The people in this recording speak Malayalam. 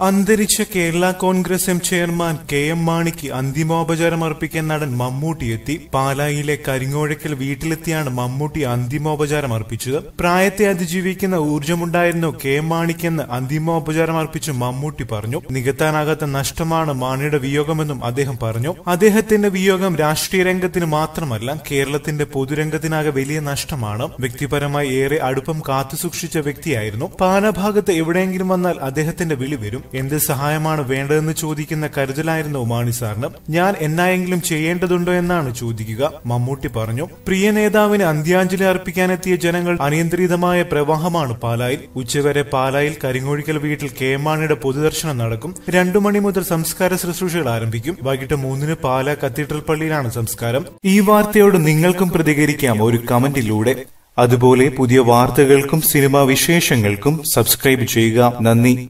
അന്തരിച്ച Kerala Congress M chairman K M മാണിക്ക് അന്തിമോപചാരം അർപ്പിക്കാൻ നടൻ മമ്മൂട്ടി എത്തി. പാലായിലെ കരിങ്ങോഴക്കൽ വീട്ടിലെത്തിയാണ് മമ്മൂട്ടി അന്തിമോപചാരം അർപ്പിച്ചത്. പ്രായത്തെ അതിജീവിക്കുന്ന ഊർജമുണ്ടായിരുന്നു കെ എം മാണിക്കെന്ന് അന്തിമോപചാരം അർപ്പിച്ച് മമ്മൂട്ടി പറഞ്ഞു. നികത്താനാകാത്ത നഷ്ടമാണ് മാണിയുടെ വിയോഗമെന്നും അദ്ദേഹം പറഞ്ഞു. അദ്ദേഹത്തിന്റെ വിയോഗം രാഷ്ട്രീയ രംഗത്തിന് മാത്രമല്ല കേരളത്തിന്റെ പൊതുരംഗത്തിനാകെ വലിയ നഷ്ടമാണ്. വ്യക്തിപരമായി ഏറെ അടുപ്പം കാത്തുസൂക്ഷിച്ച വ്യക്തിയായിരുന്നു. പാലഭാഗത്ത് എവിടെയെങ്കിലും വന്നാൽ അദ്ദേഹത്തിന്റെ വിളി വരും. എന്ത് സഹായമാണ് വേണ്ടതെന്ന് ചോദിക്കുന്ന കരുതലായിരുന്നു മാണി സാറിന്. ഞാൻ എന്നായെങ്കിലും ചെയ്യേണ്ടതുണ്ടോ എന്നാണ് ചോദിക്കുക. മമ്മൂട്ടി പറഞ്ഞു പ്രിയ നേതാവിന് അന്ത്യാഞ്ജലി അർപ്പിക്കാനെത്തിയ ജനങ്ങൾ അനിയന്ത്രിതമായ പ്രവാഹമാണ് പാലായിൽ. ഉച്ചവരെ പാലായിൽ കരിങ്ങോഴിക്കൽ വീട്ടിൽ കെ മാണിയുടെ പൊതുദർശനം നടക്കും. രണ്ടു മണി മുതൽ സംസ്കാര ശുശ്രൂഷകൾ ആരംഭിക്കും. വൈകിട്ട് മൂന്നിന് പാല കത്തീഡ്രൽ പള്ളിയിലാണ് സംസ്കാരം. ഈ വാർത്തയോട് നിങ്ങൾക്കും പ്രതികരിക്കാം ഒരു കമന്റിലൂടെ. അതുപോലെ പുതിയ വാർത്തകൾക്കും സിനിമാ വിശേഷങ്ങൾക്കും സബ്സ്ക്രൈബ് ചെയ്യുക. നന്ദി.